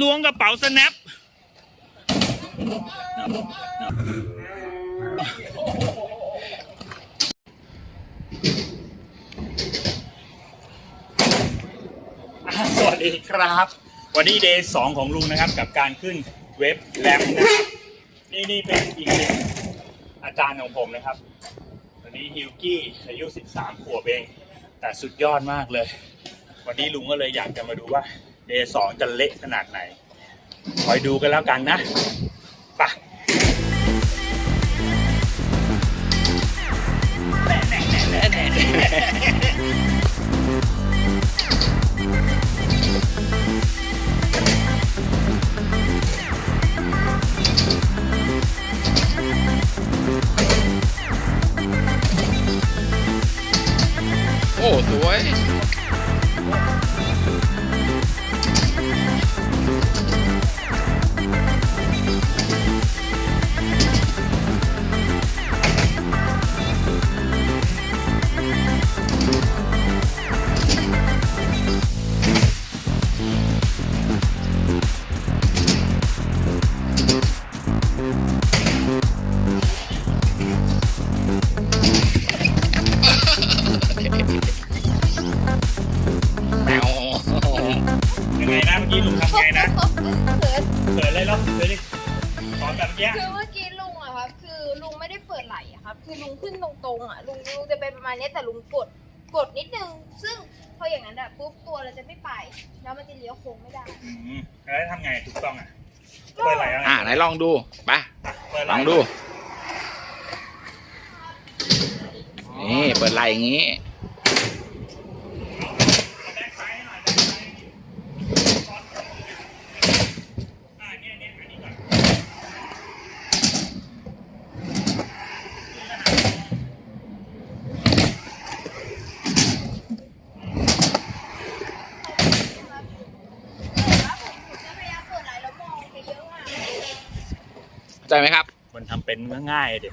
ล้วงกระเป๋าสแนปสวัสดีครับ วันนี้เดย์สองของลุงนะครับ กับการขึ้นเว็บแรมนะครับนี่นี่เป็นอีกหนึ่งอาจารย์ของผมนะครับวันนี้ฮิวกี้อายุ 13 ขวบเอง แต่สุดยอดมากเลย วันนี้ลุงก็เลยอยากจะมาดูว่า เดย์สองจะเละขนาดไหน คอยดูกันแล้วกันนะไปโอ้สวย เขินเกิดอะไรแล้วเกิดดิตอนแบบเนี้ยคือเมื่อกี้ลุงอะครับคือลุงไม่ได้เปิดไหลอะครับ คือลุงขึ้นตรงๆอะลุงลุงจะไปประมาณเนี้ยแต่ลุงกดกดนิดนึง ซึ่งพออย่างนั้นอะปุ๊บตัวเราจะไม่ไป แล้วมันจะเลี้ยวโค้งไม่ได้ อืมแล้วทำไงถูกต้องอะ เปิดไหลยังไงอ่าไหนลองดูไปเปิดไหลองดู นี่เปิดไหลอย่างนี้ แบ็คไซด์หน่อยแบ็คไซด์อ่าเนี่ยเนี่ยอันนี้ก่อน แต่ว่าผมผมจะพยายามเปิดไหลแล้วมองไปเยอะอะ เข้า ใจไหมครับ มันทำเป็นง่ายๆเด็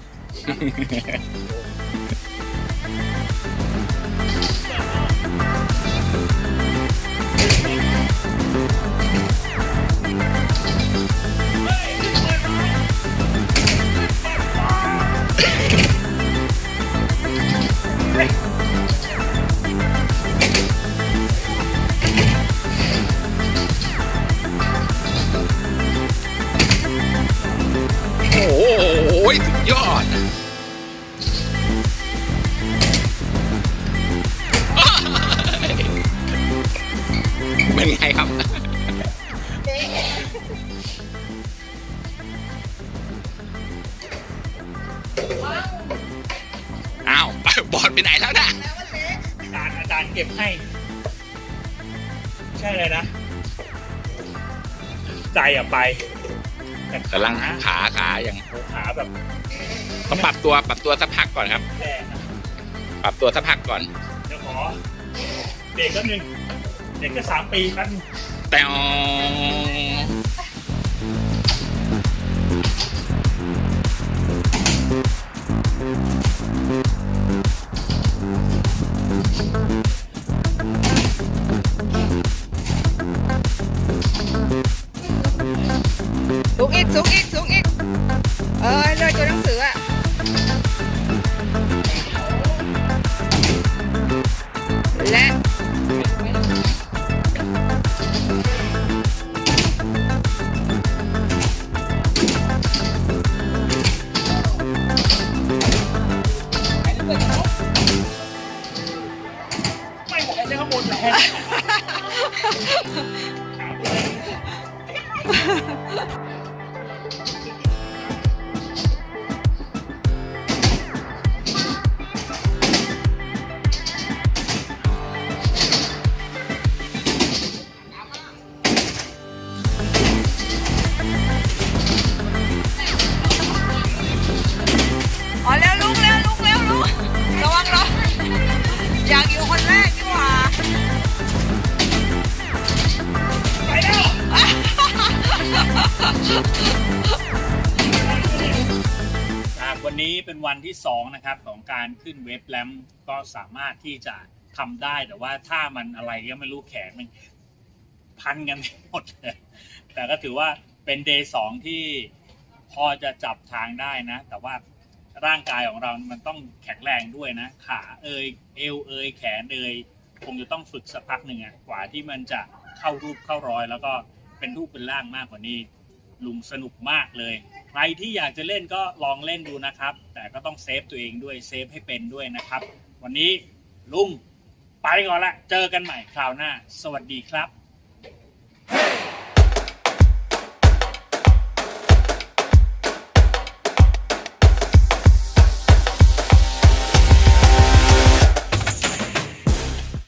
เป็นไงครับเบ๊ว้าวอ้าว บอลไปไหนแล้วนะแล้วมันเละอาจารย์อาจารย์เก็บให้ ใช่เลยนะ ใจอะไปแต่กำลังขาขาขาอย่างขา แบบต้องปรับตัวปรับตัวสักพักก่อนครับแค่นะปรับตัวสักพักก่อน เดี๋ยวขอเด็กก็หนึ่งเด็กก็สามปีแป๊บนึงแต่สูงอีกสูงอีกสูงอีก 对哈哈哈 วันนี้เป็นวันที่สองนะครับของการขึ้นเว็บแรมก็สามารถที่จะทำได้แต่ว่าถ้ามันอะไรก็ไม่รู้แขนมันพันกันหมดเลยแต่ก็ถือว่าเป็นเดย์สองที่พอจะจับทางได้นะ แต่ว่าร่างกายของเรามันต้องแข็งแรงด้วยนะ ขาเอยเอวเอยแขนเอยคงจะต้องฝึกสักพักหนึ่งอะกว่าที่มันจะเข้ารูปเข้ารอย แล้วก็เป็นรูปเป็นร่างมากกว่านี้ ลุงสนุกมากเลย ใครที่อยากจะเล่นก็ลองเล่นดูนะครับ แต่ก็ต้องเซฟตัวเองด้วยเซฟให้เป็นด้วยนะครับ วันนี้ลุงไปก่อนละ เจอกันใหม่คราวหน้า สวัสดีครับ